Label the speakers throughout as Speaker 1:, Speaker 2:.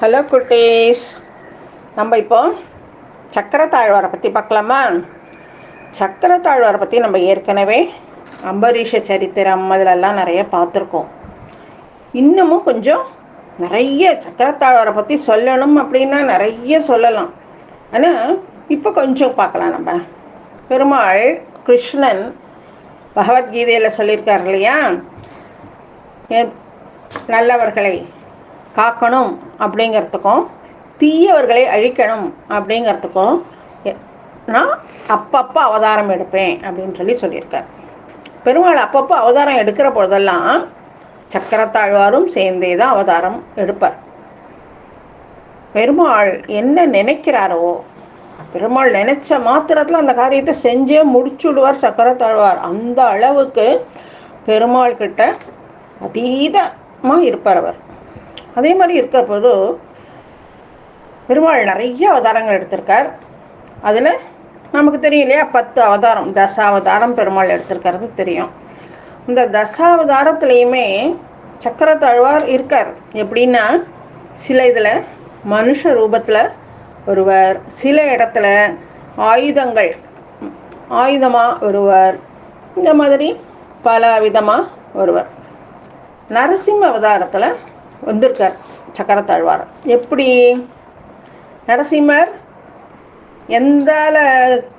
Speaker 1: Hello குட்டீஸ் நம்ம இப்போ சக்கர தாழ்வாரை பற்றி பார்க்கலாமா? சக்கர தாழ்வாரை பற்றி நம்ம ஏற்கனவே அம்பரீஷ சரித்திரம் அதிலெல்லாம் நிறைய பார்த்துருக்கோம். இன்னமும் கொஞ்சம் நிறைய சக்கரத்தாழ்வாரை பற்றி சொல்லணும் அப்படின்னா நிறைய சொல்லலாம். ஆனால் இப்போ கொஞ்சம் பார்க்கலாம் நம்ம. பெருமாள் கிருஷ்ணன் பகவத்கீதையில் சொல்லியிருக்கார் இல்லையா? நல்லவர்களை காக்கணும் அப்படிங்கிறதுக்கும் தீயவர்களை அழிக்கணும் அப்படிங்கிறதுக்கும் நான் அப்பப்போ அவதாரம் எடுப்பேன் அப்படின்னு சொல்லி சொல்லியிருக்கார். பெருமாள் அப்பப்போ அவதாரம் எடுக்கிற பொழுதெல்லாம் சக்கரத்தாழ்வாரும் சேர்ந்தே தான் அவதாரம் எடுப்பார். பெருமாள் என்ன நினைக்கிறாரோ பெருமாள் நினைச்ச மாத்திரத்தில் அந்த காரியத்தை செஞ்சே முடிச்சுடுவார் சக்கரத்தாழ்வார். அந்த அளவுக்கு பெருமாள் கிட்ட அதீதமாக இருப்பார் அவர். அதே மாதிரி இருக்கிற போது பெருமாள் நிறைய அவதாரங்கள் எடுத்திருக்கார். அதில் நமக்கு தெரியும் இல்லையா? பத்து அவதாரம் தசாவதாரம் பெருமாள் எடுத்திருக்கிறது தெரியும். இந்த தசாவதாரத்துலேயுமே சக்கரத்தாழ்வார் இருக்கார். எப்படின்னா சில இதில் மனுஷ ரூபத்தில் ஒருவர் சில இடத்துல ஆயுதங்கள் ஆயுதமாக ஒருவர் இந்த மாதிரி பல விதமாக ஒருவர். நரசிம்ம அவதாரத்தில் வந்திருக்கார் சக்கரத்தாழ்வார். எப்படி? நரசிம்மர் எந்தால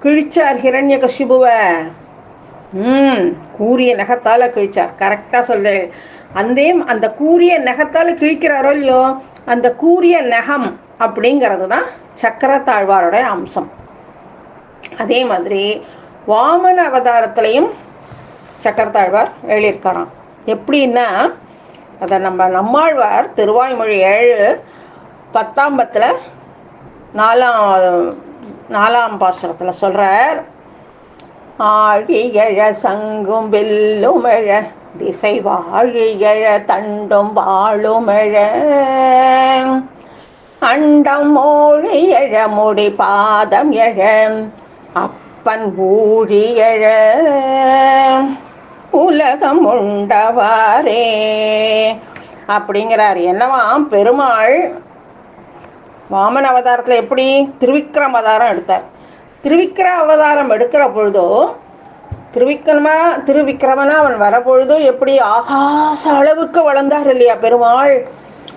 Speaker 1: கிழிச்சார் ஹிரண்ய கஷிபுவை ம் கூரிய நகத்தால் கிழிச்சார். கரெக்டாக சொல்கிறேன் அந்தே அந்த கூரிய நகத்தால் கிழிக்கிறாரோ இல்லையோ அந்த கூரிய நகம் அப்படிங்கிறது தான் சக்கரத்தாழ்வாரோட அம்சம். அதே மாதிரி வாமன அவதாரத்திலையும் சக்கரத்தாழ்வார் எழுதியிருக்காராம். எப்படின்னா அதை நம்ம நம்மாழ்வார் திருவாய்மொழி ஏழு பத்தாம் பத்தில் நாலாம் நாலாம் பாசுரத்தில் சொல்கிறார் ஆழியழ சங்கும் வெல்லுமழ திசை வாழியழ தண்டும் வாழுமழ அண்டம் மோழியழ முடி பாதம் எழ அப்பன் ஊழியழ. உலகம் உண்டவாரே அப்படிங்கிறார். என்னவாம் பெருமாள் வாமன அவதாரத்தில் எப்படி? திருவிக்ரம் அவதாரம் எடுத்தார். திருவிக்கிர அவதாரம் எடுக்கிற பொழுதோ திருவிக்கிரமா திருவிக்கிரமனா அவன் வரப்பொழுதோ எப்படி ஆகாச அளவுக்கு வளர்ந்தார் இல்லையா பெருமாள்?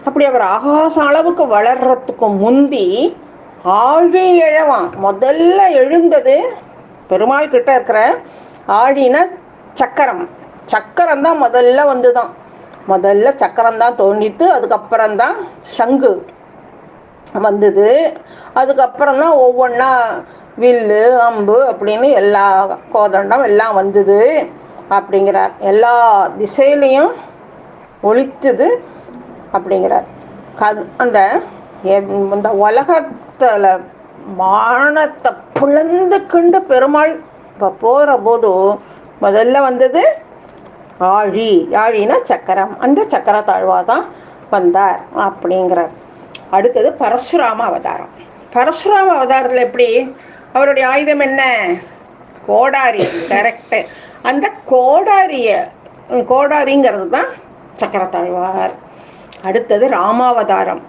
Speaker 1: அப்படி அவர் ஆகாச அளவுக்கு வளர்றதுக்கு முந்தி ஆழ்வே எழவான். முதல்ல எழுந்தது பெருமாள் கிட்ட இருக்கிற ஆழின சக்கரம். சக்கரம் தான் முதல்ல வந்துதான். முதல்ல சக்கரம் தான் தோண்டித்து அதுக்கப்புறம் தான் சங்கு வந்தது. அதுக்கப்புறம் தான் ஒவ்வொன்றா வில்லு அம்பு அப்படின்னு எல்லா கோதண்டம் எல்லாம் வந்தது அப்படிங்கிறார். எல்லா திசையிலையும் ஒழித்துது அப்படிங்கிறார். க- அந்த எத்- இந்த உலகத்தில் வானத்தை புலந்து கண்டு பெருமாள் இப்போ போகிற போதும் முதல்ல வந்தது ஆழி. ஆழினா சக்கரம். அந்த சக்கர தாழ்வா தான் வந்தார் அப்படிங்கிறார். அடுத்தது பரசுராம அவதாரம். பரசுராம அவதாரத்தில் எப்படி? அவருடைய ஆயுதம் என்ன? கோடாரி கரெக்டு அந்த கோடாரிய கோடாரிங்கிறது தான் சக்கரத்தாழ்வார் அடுத்தது ராமாவதாரம்.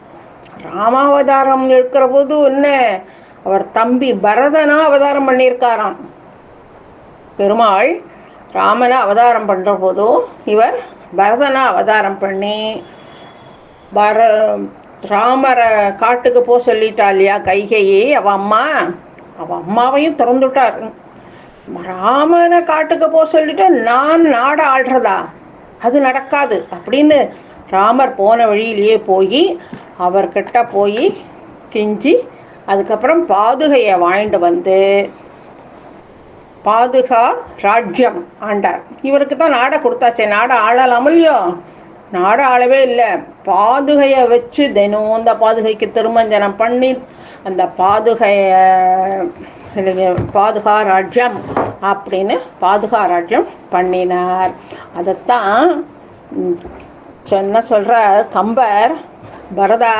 Speaker 1: ராமாவதாரம் இருக்கிற போது என்ன? அவர் தம்பி பரதனா அவதாரம் பண்ணியிருக்காராம். பெருமாள் ராமனை அவதாரம் பண்ணுற போதும் இவர் பரதனை அவதாரம் பண்ணி பர ராமரை காட்டுக்கு போக சொல்லிட்டா இல்லையா கைகையை? அவ அம்மா அவ அம்மாவையும் திறந்துட்டார் ராமனை காட்டுக்கு போக சொல்லிட்டு நான் நாட ஆடுறதா அது நடக்காது. அப்படின்னு ராமர் போன வழியிலேயே போய் அவர்கிட்ட போய் கெஞ்சி அதுக்கப்புறம் பாதுகையை வாங்கிட்டு வந்து பாதுகா ராஜ்யம் ஆண்டார். இவருக்கு தான் நாடை கொடுத்தாச்சே. நாடை ஆளலாம் இல்லையோ? நாடை ஆளவே இல்லை. பாதுகையை வச்சு தினம் அந்த பாதுகைக்கு திருமஞ்சனம் பண்ணி அந்த பாதுகையை இல்லைங்க, பாதுகா ராஜ்யம் அப்படின்னு பாதுகா ராஜ்யம் பண்ணினார். அதைத்தான் சொன்ன சொல்கிற கம்பர் பரதா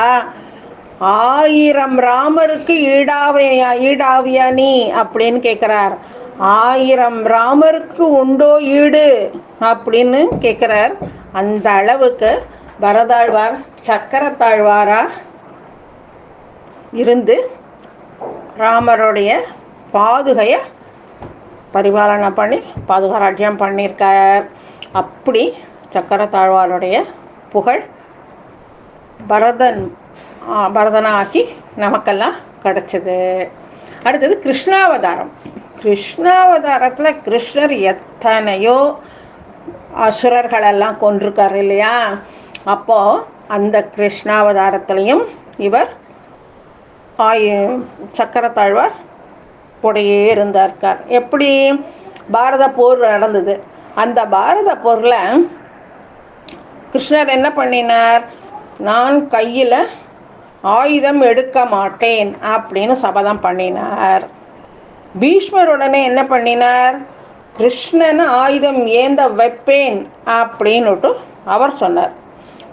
Speaker 1: ஆயிரம் ராமருக்கு ஈடாவையா ஈடாவியா நீ அப்படின்னு கேட்குறார் ஆயிரம் ராமருக்கு உண்டோ ஈடு? அப்படின்னு கேட்குறார் அந்த அளவுக்கு பரதாழ்வார் சக்கரத்தாழ்வாராக இருந்து ராமருடைய பாதுகையை பரிபாலனை பண்ணி பாதுகாராட்சியம் பண்ணியிருக்கார். அப்படி சக்கரத்தாழ்வாருடைய புகழ் பரதன் ஆ, பரதனாக்கி நமக்கெல்லாம் கிடச்சிது. அடுத்தது கிருஷ்ணாவதாரம். கிருஷ்ணாவதாரத்தில் கிருஷ்ணர் எத்தனையோ அசுரர்களெல்லாம் கொண்டிருக்கார் இல்லையா? அப்போது அந்த கிருஷ்ணாவதாரத்திலையும் இவர் ஆய சக்கரத்தாழ்வார் கூடயே இருந்திருக்கார் எப்படி? பாரத போர் நடந்தது. அந்த பாரத போரில் கிருஷ்ணர் என்ன பண்ணினார்? நான் கையில் ஆயுதம் எடுக்க மாட்டேன் அப்படின்னு சபதம் பண்ணினார். பீஷ்மர் உடனே என்ன பண்ணினார்? கிருஷ்ணன் ஆயுதம் ஏந்த வைப்பேன் அப்படின்னுட்டு அவர் சொன்னார்.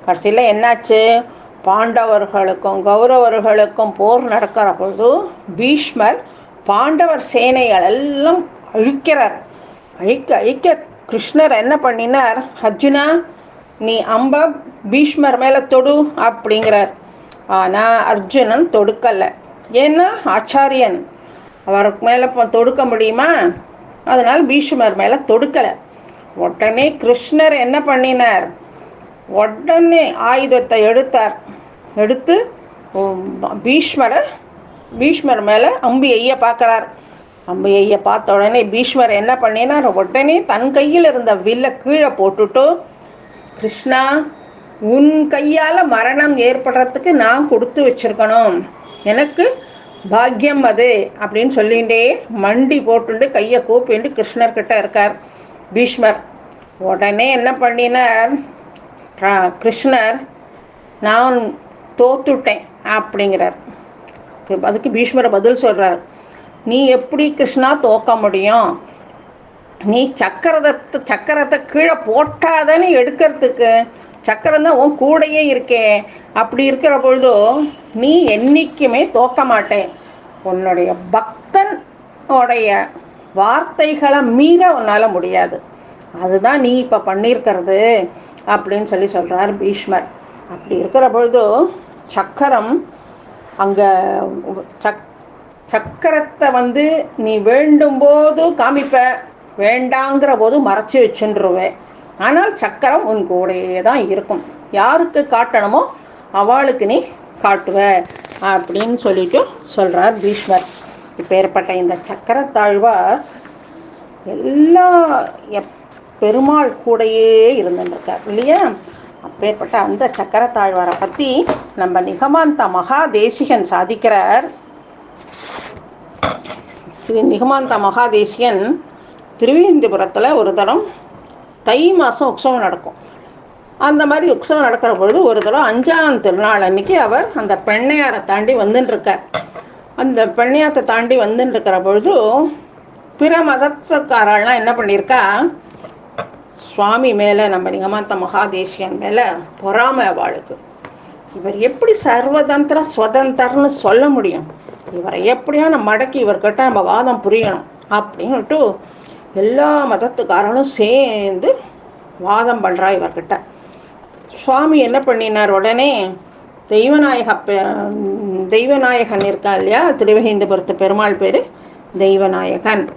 Speaker 1: கடைசியில் என்னாச்சு? பாண்டவர்களுக்கும் கௌரவர்களுக்கும் போர் நடக்கிற பொழுது பீஷ்மர் பாண்டவர் சேனைகள் எல்லாம் அழிக்கிறார். அழிக்க அழிக்க கிருஷ்ணர் என்ன பண்ணினார்? அர்ஜுனா நீ அம்ப பீஷ்மர் மேலே தொடு அப்படிங்கிறார். ஆனால் அர்ஜுனன் தொடுக்கலை. ஏன்னா ஆச்சாரியன். அவருக்கு மேலே தொடுக்க முடியுமா? அதனால் பீஷ்மர் மேலே தொடுக்கலை. உடனே கிருஷ்ணர் என்ன பண்ணினார்? உடனே ஆயுதத்தை எடுத்தார். எடுத்து பீஷ்மரை பீஷ்மர் மேலே அம்பு எய்ய பார்க்குறார் அம்பு எய்ய பார்த்த உடனே பீஷ்மர் என்ன பண்ணினார்? உடனே தன் கையில் இருந்த வில்லை கீழே போட்டுட்டு கிருஷ்ணா உன் கையால் மரணம் ஏற்படுறதுக்கு நான் கொடுத்து வச்சிருக்கணும். எனக்கு பாக்கியம் அது அப்படின்னு சொல்லிகிட்டே மண்டி போட்டுண்டு கையை கூப்பிண்டு கிருஷ்ணர்கிட்ட இருக்கார். பீஷ்மர் உடனே என்ன பண்ணினார்? கிருஷ்ணர் நான் தோத்துட்டேன் அப்படிங்கிறார். அதுக்கு பீஷ்மரை பதில் சொல்கிறார் நீ எப்படி கிருஷ்ணா தோக்க முடியும்? நீ சக்கரத்தை சக்கரத்தை கீழே போட்டாதானே எடுக்கிறதுக்கு? சக்கரம் தான் உன் கூடையே இருக்கே அப்படி இருக்கிற பொழுதோ நீ என்றைக்குமே தோக்க மாட்டேன் உன்னுடைய பக்தன் உடைய வார்த்தைகளை மீற உன்னால் முடியாது. அதுதான் நீ இப்போ பண்ணியிருக்கிறது அப்படின்னு சொல்லி சொல்கிறார் பீஷ்மர். அப்படி இருக்கிற பொழுதோ சக்கரம் அங்கே சக் சக்கரத்தை வந்து நீ வேண்டும் போது காமிப்ப வேண்டாங்கிற போது மறைச்சி வச்சுருவேன் ஆனால் சக்கரம் உன் கூடயே தான் இருக்கும். யாருக்கு காட்டணுமோ அவளுக்கு நீ காட்டுவ அப்படின்னு சொல்லிட்டு சொல்கிறார் பீஷ்மர். இப்பேற்பட்ட இந்த சக்கரத்தாழ்வார் எல்லா எப் பெருமாள் கூடையே இருந்துருக்கார் இல்லையா? அப்பேற்பட்ட அந்த சக்கரத்தாழ்வாரை பற்றி நம்ம நிகமாந்த மகாதேசிகன் சாதிக்கிறார். ஸ்ரீ நிகமாந்த மகாதேசியன் திருவேந்திபுரத்தில் ஒரு தரம் தை மாதம் உற்சவம் நடக்கும். அந்த மாதிரி உற்சவம் நடக்கிற பொழுது ஒரு தடவை அஞ்சாம் திருநாள் அன்னைக்கு அவர் அந்த பெண்ணையாரை தாண்டி வந்துட்டுருக்கார் அந்த பெண்ணையாத்தை தாண்டி வந்துட்டுருக்கிற பொழுது பிற மதத்துக்காரெல்லாம் என்ன பண்ணியிருக்கா? சுவாமி மேலே நம்ம நிகமாத்த மகாதேசியன் மேலே பொறாமை அவளுக்கு இவர் எப்படி சர்வதந்திர சுதந்திரன்னு சொல்ல முடியும்? இவரை எப்படியா நம்ம மடக்கி இவர்கிட்ட நம்ம வாதம் புரியணும். அப்படின்னுட்டு எல்லா மதத்துக்காரனும் சேர்ந்து வாதம் பண்ணுறா இவர்கிட்ட. சுவாமி என்ன பண்ணினார் உடனே தெய்வநாயக பெ- தெய்வநாயகன் இருக்கா இல்லையா திருவகேந்திபுரத்து பெருமாள் பேர் தெய்வநாயகன்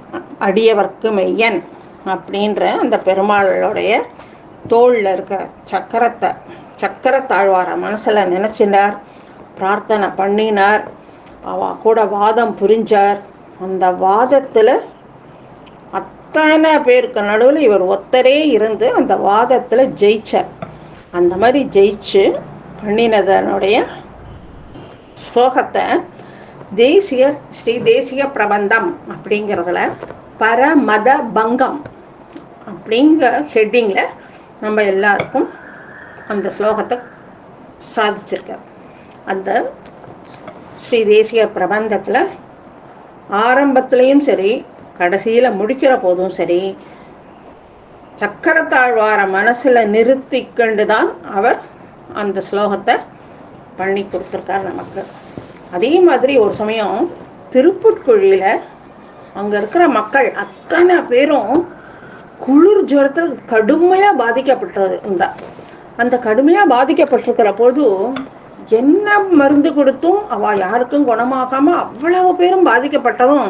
Speaker 1: அடியவர்க்கு மெய்யன் அப்படின்ற அந்த பெருமாளுடைய தோளில் இருக்க சக்கரத்தை சக்கரத்தாழ்வார மனசில் நினச்சினார் பிரார்த்தனை பண்ணினார் அவ கூட வாதம் புரிஞ்சார். அந்த வாதத்தில் அத் அத்தனை பேருக்கு நடுவில் இவர் ஒத்தரே இருந்து அந்த வாதத்தில் ஜெயிச்சார். அந்த மாதிரி ஜெயிச்சு பண்ணினதனுடைய ஸ்லோகத்தை தேசிய ஸ்ரீ தேசிய பிரபந்தம் அப்படிங்கிறதுல பரமத பங்கம் அப்படிங்கிற ஹெட்டிங்கில் நம்ம எல்லாருக்கும் அந்த ஸ்லோகத்தை சாதிச்சிருக்கார். அந்த ஸ்ரீ தேசிய பிரபந்தத்தில் ஆரம்பத்துலேயும் சரி கடைசியில் முடிக்கிற போதும் சரி சக்கரத்தாழ்வார மனசில் நிறுத்திக்கொண்டு தான் அவர் அந்த ஸ்லோகத்தை பண்ணி கொடுத்துருக்கார் நமக்கு. அதே மாதிரி ஒரு சமயம் திருப்புட்குழியில் அங்கே இருக்கிற மக்கள் அத்தனை பேரும் குளிர் ஜுரத்தில் கடுமையாக பாதிக்கப்பட்டது இருந்தா அந்த கடுமையாக பாதிக்கப்பட்டிருக்கிற போது என்ன மருந்து கொடுத்தும் அவள் யாருக்கும் குணமாகாமல் அவ்வளவு பேரும் பாதிக்கப்பட்டதும்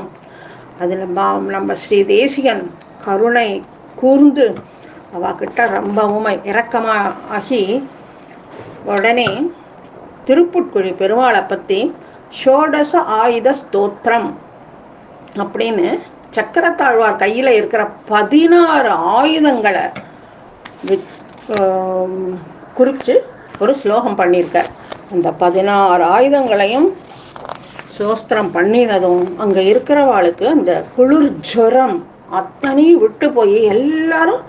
Speaker 1: அதில் நம்ம ஸ்ரீ தேசிகன் கருணை கூர்ந்து அவகிட்ட ரொம்பவும் ஆகி உடனே திருப்புட்குழி பெருமாளை பற்றி ஷோடச ஆயுத ஸ்தோத்திரம் அப்படின்னு சக்கரத்தாழ்வார் கையில் இருக்கிற பதினாறு ஆயுதங்களை குறித்து ஒரு ஸ்லோகம் பண்ணியிருக்கார். அந்த பதினாறு ஆயுதங்களையும் சோஸ்திரம் பண்ணினதும் அங்கே இருக்கிறவாளுக்கு அந்த குளிர் ஜுரம் அத்தனையும் விட்டு போய் எல்லாரும்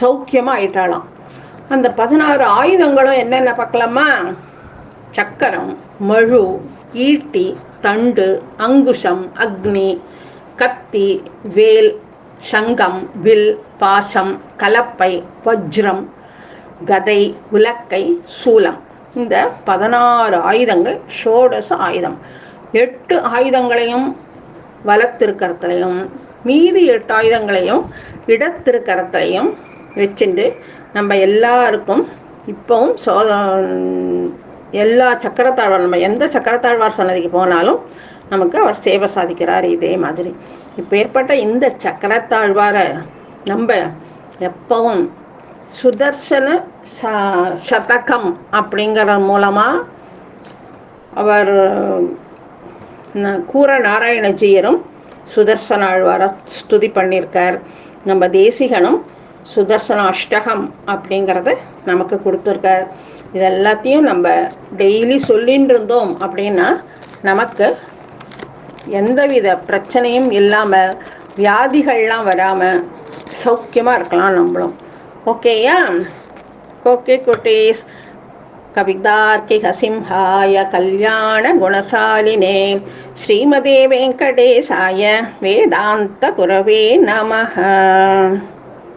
Speaker 1: சௌக்கியமாக ஆயிட்டாளாம். அந்த பதினாறு ஆயுதங்களும் என்னென்ன பார்க்கலாமா? சக்கரம் மழு ஈட்டி தண்டு அங்குஷம் அக்னி கத்தி வேல் சங்கம் வில் பாசம் கலப்பை வஜ்ரம் கதை உலக்கை சூலம். இந்த பதினாறு ஆயுதங்கள் ஷோடச ஆயுதம். எட்டு ஆயுதங்களையும் வளத்திருக்கிறதுலையும் மீதி எட்டு ஆயுதங்களையும் இடத்திருக்கிறதையும் வச்சுட்டு நம்ம எல்லாருக்கும் இப்போவும் சோத எல்லா சக்கரத்தாழ்வார் நம்ம எந்த சக்கரத்தாழ்வார் சன்னதிக்கு போனாலும் நமக்கு அவர் சேவை சாதிக்கிறார் இதே மாதிரி. இப்போ ஏற்பட்ட இந்த சக்கரத்தாழ்வாரை நம்ம எப்பவும் சுதர்சன ச சதகம் அப்படிங்கிற மூலமாக அவர் கூற நாராயணஜீயரும் சுதர்சன ஆழ்வார ஸ்துதி பண்ணியிருக்கார் நம்ம தேசிகனும் சுதர்சன அஷ்டகம் அப்படிங்கிறத நமக்கு கொடுத்துருக்கார். இது எல்லாத்தையும் நம்ம டெய்லி சொல்லின்னு இருந்தோம் அப்படின்னா நமக்கு எந்தவித பிரச்சனையும் இல்லாமல் வியாதிகள்லாம் வராமல் சௌக்கியமாக இருக்கலாம் நம்மளும். ஓகேயா ஓகே குட்டீஸ் कविदार्किकसिंहाय कल्याणगुणशालिने श्रीमते वेङ्कटेशाय वेदान्तगुरवे नमः